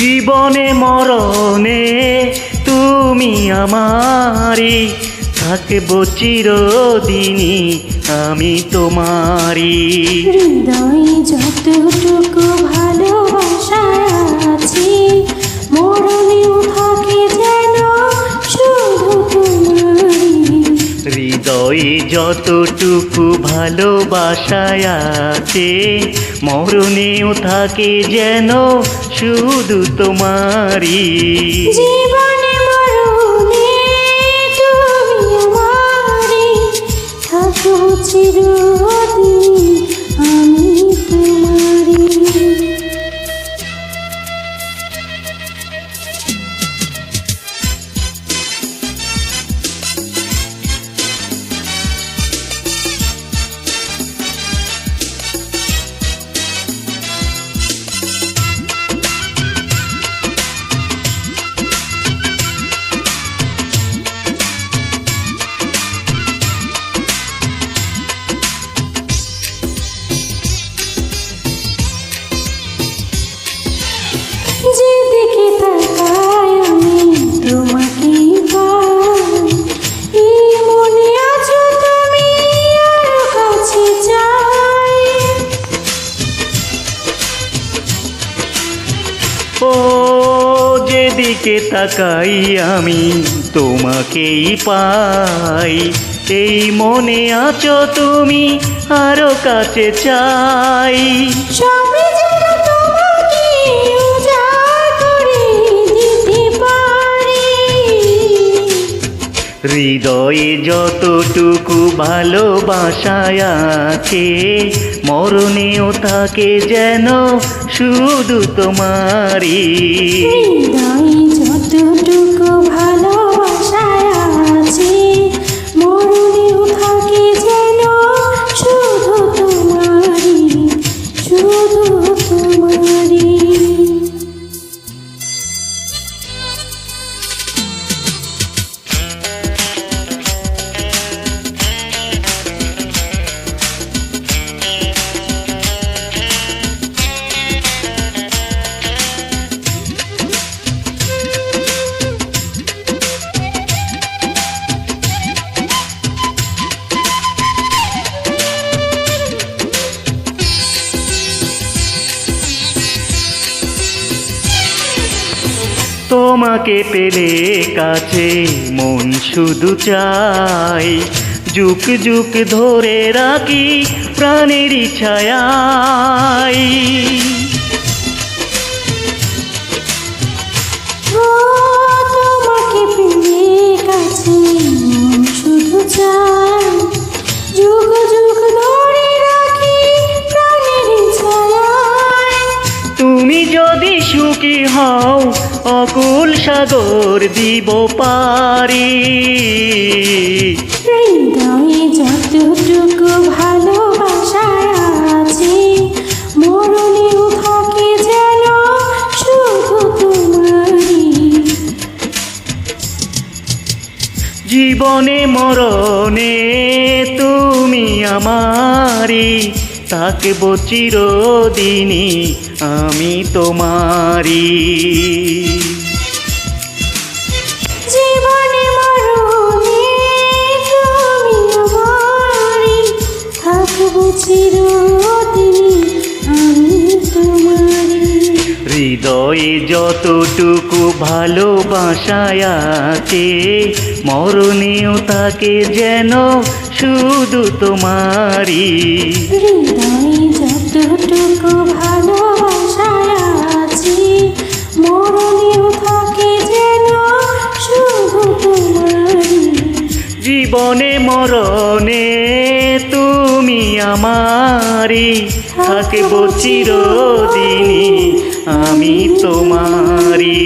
জীবনে মরণে তুমি আমারি থাকব চিরদিনই আমি তোমারি হৃদয়ে যতটুকু ভালোবাসা আছে হৃদয়ে যতটুকু ভালোবাসায় আছে মরণেও থাকে যেন শুধু তোমারই। জীবনে যেদিকে তাকাই আমি তোমাকেই পাই। এই মনে আছো তুমি আরও কাছে চাই। হৃদয়ে যতটুকু ভালোবাসায় আছে মরণেও তাকে যেন শুধু তোমারি তোমাকে পেলে কাছে, মন শুধু চাই। যুগ যুগ ধরে রাখি প্রাণের ছায়াই। ও, তোমাকে পেলে কাছে, মন শুধু চাই। সুখী হও? অকুল সাগর দিব পারি। হৃদয়ে যতটুকু ভালোবাসায় আছে মরণেও থাকে যেন শুধু তোমারি জীবনে মরণে তুমি আমারি থাকব চিরদিনই আমি তোমারি জীবনে মরণে তুমি আমারি থাকব চিরদিন আমি তোমারি হৃদয়ে যতটুকু ভালোবাসায় আছে মরণেও তাকে যেন শুধু তোমারি হৃদয়ে যতটুকু ভালোবাসায় আছে মরণেও থাকে যেন শুধু জীবনে মরণে তুমি আমারি থাকব চিরদিনই আমি তোমারি